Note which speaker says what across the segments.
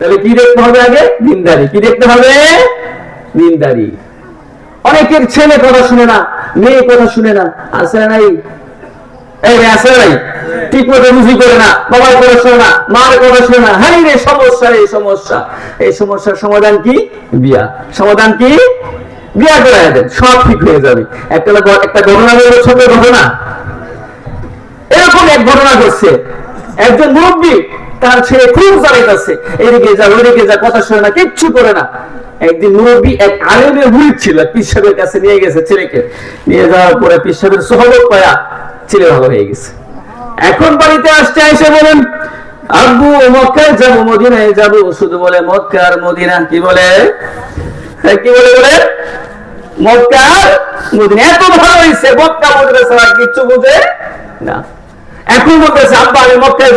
Speaker 1: তাহলে কি দেখতে হবে আগে? দিনদারি কি দেখতে হবে? দিনদারি অনেকের ছেলে কথা শুনে না, মেয়ে কথা শুনে না। আছে নাই? এই নাই? ঠিক মতো করে না, বাবার কথা না, মার কথা না। হাই রে, সমস্যা এই সমস্যা। এই সমস্যার সমাধান কি? বিয়া। সমাধান কি? বিয়া করে দেন, সব ঠিক হয়ে যাবে। একটা একটা ঘটনা ছোট ঘটনা। এরকম এক ঘটনা ঘটছে। একজন মুরব্বী তার ছেলে খুব জ্বালাইতেছে। এদিকে যা ওইদিকে যা কথা শুনে না কিচ্ছু করে না। একদিন মুরব্বী এক আলেমের মুরিদ ছিল পিসাবের কাছে নিয়ে গেছে ছেলেকে। নিয়ে যাওয়ার পরে পিসাবের সহবত পায়া ছেলে ভালো হয়ে গেছে। এখন বাড়িতে আসতে এসে বলেন আব্বু মক্কায় যাব মদিনায় যাব। শুধু বলে মক্কা আর মদিনা। কি বলে? হ্যাঁ, কি বলে বলে? মক্কা মদিনা এত ভালো হয়েছে মক্কা মদিনা ছাড়া কিচ্ছু বুঝে না। এখন বলতেছে, আব্বা, আমি মক্কায়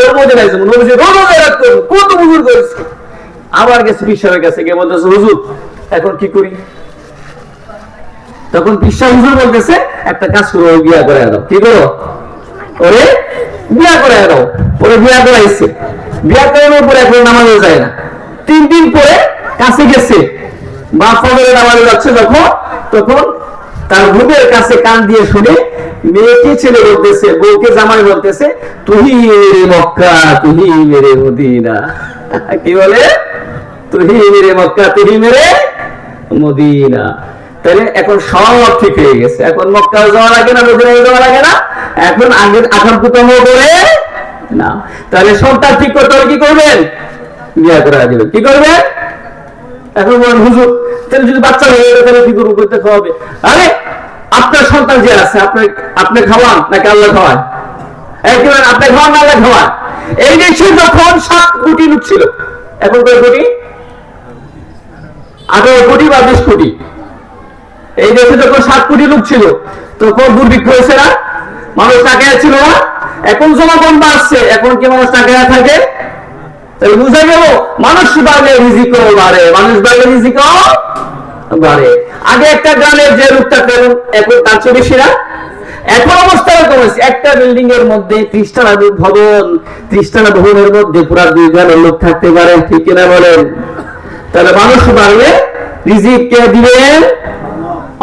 Speaker 1: নবীজি রোজ কত গেছে বিশ্বের কাছে গিয়ে বলতেছে, হুজুর, এখন কি করি? তখন হুজুর বলতেছে, একটা কাজ করো বিয়া করে দাও। কি করো? ওরে বিয়া করে দাও। ওরে বিয়া বিয়া করানোর পরে এখন নামাজে যায় না। তিন দিন পরে কাছে গেছে। বা ফজরে নামাজে যাচ্ছে যখন, তখন তার বুকের কাছে কান দিয়ে শুনে মেয়েকে ছেলে বলতেছে, বউকে জামাই বলতেছে তুহি মেরে মক্কা তুহি মেরে মদিনা। কি বলে? তুহি মেরে মক্কা তুহি মেরে মদিনা। তাহলে এখন সব ঠিক হয়ে গেছে। এখন মক্কা যাওয়া লাগে না, মদিনায় যাওয়া লাগে না। এখন আগের আকাঙ্ক্ষিতম করে না তাহলে সন্তান ঠিক করতে হলে কি করবেন? বিয়া করে দিবেন। কি করবেন? এখন বলেন, হুজুর, তাহলে যদি বাচ্চা হয়ে তাহলে কি করব করতে খাওয়াবে? আরে, আপনার সন্তান যে আছে আপনি খাওয়ান নাকি আল্লাহ খাওয়ান একেবারে আপনি খাওয়ান আল্লাহ খাওয়ান এই দেশে যখন সাত কোটি লোক ছিল, এখন কয় কোটি? আঠারো কোটি বা বিশ কোটি? এই দেশে যখন সাত কোটি লোক ছিল, তখন দুর্ভিক্ষ হয়েছে না? মানুষ টাকায় ছিল না? এখন জনগণ বাড়ছে, এখন কি মানুষ টাকায় থাকে? তাহলে বুঝা গেল, মানুষ বাড়লে রিজিকও বাড়ে, মানুষ বাড়লে রিজিকও বাড়ে। আগে একটা গ্রামের যে লোকটা পেল এখন তার চেয়ে বেশি না। এখন অবস্থা হয়েছে একটা বিল্ডিং এর মধ্যে ত্রিশটানা ভবন, ত্রিশটানা ভবনের মধ্যে পুরা দুই গ্রামের লোক থাকতে পারে, ঠিক কিনা বলেন? তাহলে মানুষ বাড়লে রিজিক কে দিবেন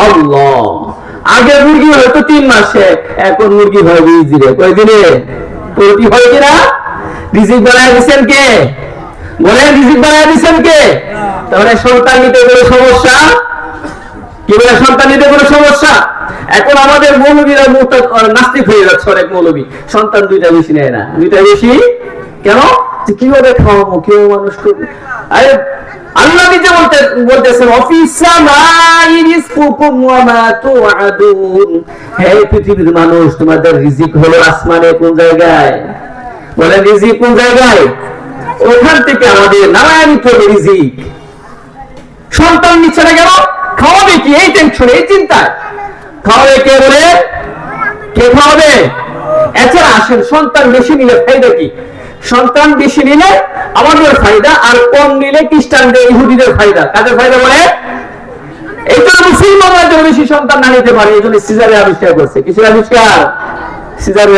Speaker 1: আল্লাহ। আগে মুরগি হয়তো তিন মাসে, এখন মুরগি হয় বিশ দিনে। কয় দিনে পোলট্রি হয় কিনা রিজিক বানায় দিচ্ছেন কে? বলেন রিজিক বানায় দিচ্ছেন কে? তাহলে সন্তান নিতে কোনো সমস্যা? কি বলে সন্তান নিতে কোনো সমস্যা? এখন আমাদের মৌলবীরা নাস্তিক হয়ে যাচ্ছে অনেক মৌলবী। সন্তান দুইটা বেশি নেয় না। দুইটা বেশি? কেন? যে কীভাবে খাওয়াবো কীভাবে মানুষ করবে? আরে আল্লাহ নিজে বলতে বলতেছেন অফিসা মাইরিসকুকুম ওয়া মা তুআদুন হে পৃথিবীর মানুষ তোমাদের রিজিক হলো আসমানে কোন জায়গায়? বলে রিজিক কোন জায়গায়? ওখান থেকে আমাদের রিজিক। সন্তান খাওয়াবে কি? এই এই খাওয়াবে কে বলে? কে খাওয়াবে? এছাড়া আসেন, সন্তান বেশি নিলে ফায়দা কি? সন্তান বেশি নিলে আমাদের ফায়দা, আর কম নিলে খ্রিস্টানদের, ইহুদিদের ফায়দা। কাদের ফায়দা বলে? এই জন্য মুসলমানরা বেশি সন্তান না নিতে পারে, এই জন্য সিজারে আবিষ্কার করছে। আবিষ্কার?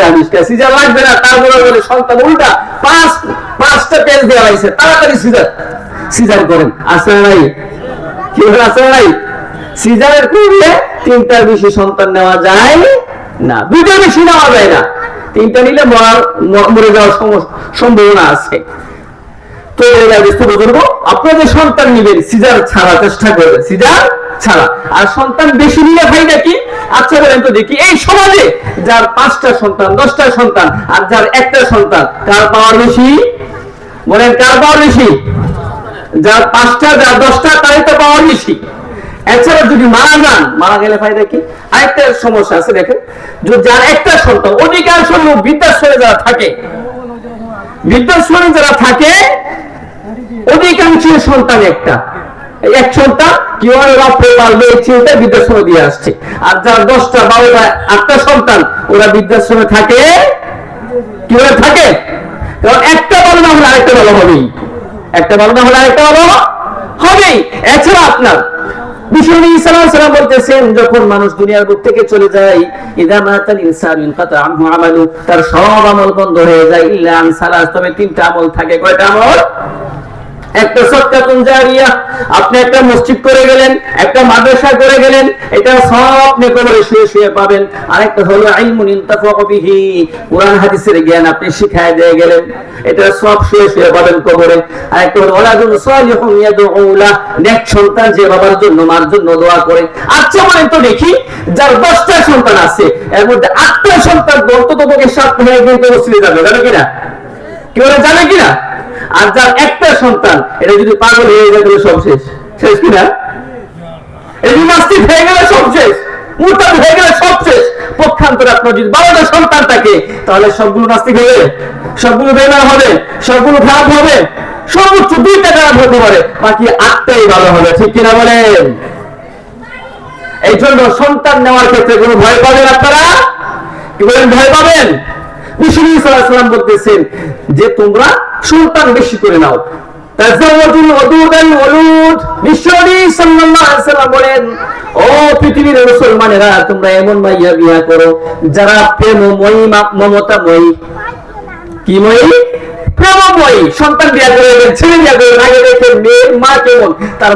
Speaker 1: আবিষ্কার সিজার লাগবে না, তারপরে বলে, সন্তান, উল্টা, পাঁচ, পাঁচটা পেজ দেওয়া হয়েছে তাড়াতাড়ি সিজার। সিজার করেন আসলে নাই? আসলে নাই? সিজারের করলে তিনটার বেশি সন্তান নেওয়া যায় না দুইটার বেশি নেওয়া যায় না। তিনটা নিলে মরার- মরে যাওয়ার সম্ভাবনা আছে। তো আপনাদের সন্তান নিবেন, সিজার ছাড়া চেষ্টা করবেন। সিজার ছাড়া আর সন্তান বেশি নিলে ফাইদা কি আচ্ছা তো দেখি। এই সমাজে যার পাঁচটা সন্তান, দশটা সন্তান আর যার একটা সন্তান, কার পাওয়ার বেশি? বলেন, কার পাওয়ার বেশি? যার পাঁচটা, যার দশটা, তারই তো পাওয়ার বেশি। এছাড়া যদি মারা যান, মারা গেলে ফায়দা কি আরেকটা সমস্যা আছে, দেখেন। যার একটা সন্তান, অধিকাংশ লোক বৃদ্ধাশ্রমে যারা থাকে, বৃদ্ধাশ্রমে যারা থাকে, অধিকাংশ সন্তান একটা। কীভাবে এই বৃদ্ধাশ্রমে দিয়ে আসছে। আর যার দশটা, বারোটা, আটটা সন্তান, ওরা বৃদ্ধাশ্রমে থাকে। কীভাবে থাকে? কারণ একটা না হলে আরেকটা ভালো হবেই। একটা না হলে আরেকটা ভালো হবেই। এছাড়া আপনার, বিষ্ণু ইসলাম সালাম বলতেছেন, যখন মানুষ দুনিয়ার বুক থেকে চলে যায় আমালু তার সব আমল বন্ধ হয়ে যায়, ইল্লা আন সালাস তবে তিনটা আমল থাকে। কয়টা আমল? একটা সৎকাতুন জারিয়া, আপনি একটা মসজিদ করে গেলেন, একটা মাদ্রাসা করে গেলেন, এটা সব আপনি কবরে শুয়ে শুয়ে পাবেন। আরেকটা হলো ইলমুন ইনতাফাউ বিহি। কোরআন হাদিসের জ্ঞান আপনি শিখায় দিয়ে গেলেন, এটা সব শুয়ে শুয়ে পাবেন কবরে। আরেকটা হলো ওয়ালাদুন সালিহুন ইয়াদউলা, নেক সন্তান যে বাবার জন্য, মার জন্য দোয়া করে। আচ্ছা বলেন তো দেখি, যার দশটা সন্তান আছে, এর মধ্যে আটটা সন্তান অন্তত পক্ষে সাত হয়ে গিয়ে মসজিদে যাবে, জানো কিনা? কেউ জানে কিনা? আর যার একটা সন্তান, এটা যদি পাগল হয়ে যায় তাহলে সব শেষ। শেষ কিনা? যদি নাস্তিক হয়ে গেলে সব শেষ। মুরতাদ হয়ে গেলে সব শেষ। পক্ষান্তরে আপনার যদি বারোটা সন্তান থাকে, তাহলে সবগুলো নাস্তিক হবে সবগুলো বেমার হবে, সবগুলো খারাপ হবে, সর্বোচ্চ দুইটা খারাপ হতে পারে। বাকি আটটাই ভালো হবে, ঠিক কিনা বলেন? এই জন্য সন্তান নেওয়ার ক্ষেত্রে কোনো ভয় পাবেন আপনারা? কি বলেন, ভয় পাবেন? বলতেছেন যে তোমরা বেশি করে নাও। তার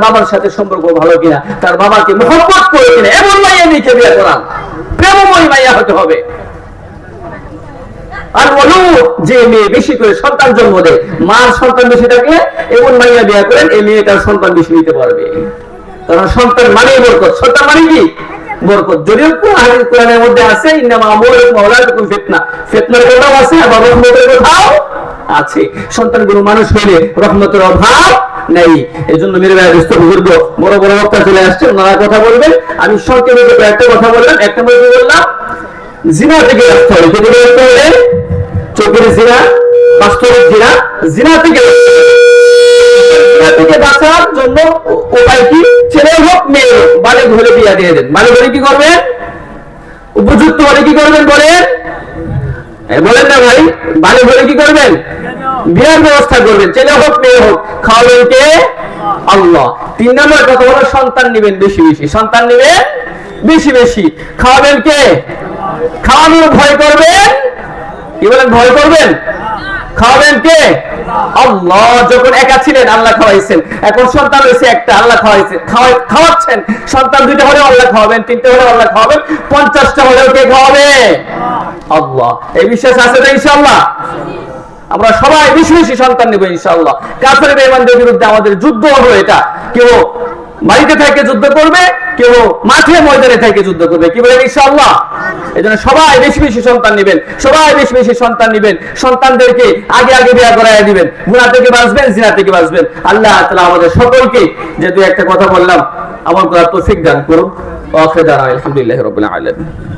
Speaker 1: বাবার সাথে সম্পর্ক ভালো কিনা, তার বাবাকে মোহাম্মত করে কিনা, এমন মাইয়া মেয়েকে বিয়া করা। প্রেমময়ী মাইয়া হতে হবে। আর বলু, যে মেয়ে বেশি করে সন্তান জন্ম দেয়, মার সন্তান বেশি থাকলে এমন মাইয়া বিয়া করেন, এই মেয়েটার সন্তান বেশি নিতে পারবে। কারণ সন্তান মানেই বরকত। সন্তান মানে কি? বরকত। যদিও কোরআন কোরআনের মধ্যে আছে ফিতনা। ফিতনার কথাও আছে আছে। মানুষ হইলে রহমতের অভাব নেই। এই জন্য মেরে ভাই ব্যস্ত বুজুর্গ, বড় বড় বক্তা চলে আসছে, ওনারা কথা বলবেন। আমি সংক্ষেপে একটা কথা বললাম, একটা বললাম জিনা থেকে রাখতে হবে থেকে হবে চোখের জিনা বাস্তবিক জিনা জিনা থেকে থেকে বাঁচার জন্য উপায় কি? ছেলে হোক, মেয়ে হোক বালিক হলে বিয়া দিয়ে দেন। বালিক হলে কি উপযুক্ত হলে কি করবেন বলেন? না ভাই বালিক হলে কি করবেন? বিয়ার ব্যবস্থা করবেন। ছেলে হোক, মেয়ে হোক, খাওয়াবেন কে? আল্লাহ। তিন নম্বর কথা হলো, সন্তান নেবেন বেশি বেশি। সন্তান নেবেন বেশি বেশি। খাওয়াবেন কে? ভয় করবেন? কি বলেন, ভয় করবেন? খাওয়াবেন কে? আল্লাহ, যখন একা ছিলেন, আল্লাহ খাওয়াইছেন। এখন সন্তান হয়েছে একটা, আল্লাহ খাওয়াচ্ছেন। সন্তান দুইটা হলে আল্লাহ খাওয়াবেন, তিনটে হলে আল্লাহ খাওয়াবেন, পঞ্চাশটা হলেও কে খাওয়াবে? আল্লাহ। এই বিশ্বাস আছে তো ইনশাআল্লাহ? আমরা সবাই বেশি বেশি সন্তান নেব ইনশাআল্লাহ। কাফের বেঈমানদের বিরুদ্ধে আমাদের যুদ্ধ হলো এটা। কেউ বাড়িতে থেকে যুদ্ধ করবে, কেউ মাঠে ময়দানে থেকে যুদ্ধ করবে। কি বলেন ইনশাআল্লাহ? এই জন্য সবাই বেশি বেশি সন্তান নেবেন, সবাই বেশি বেশি সন্তান নেবেন, সন্তানদেরকে আগে আগে বিয়া করায় দিবেন। গুণা থেকে বাঁচবেন, জিনা থেকে বাঁচবেন। আল্লাহ তালা আমাদের সকলকে যে দুই একটা কথা বললাম, আমল করার তৌফিক দান করুন আলহামদুলিল্লাহি রাব্বিল আলামিন।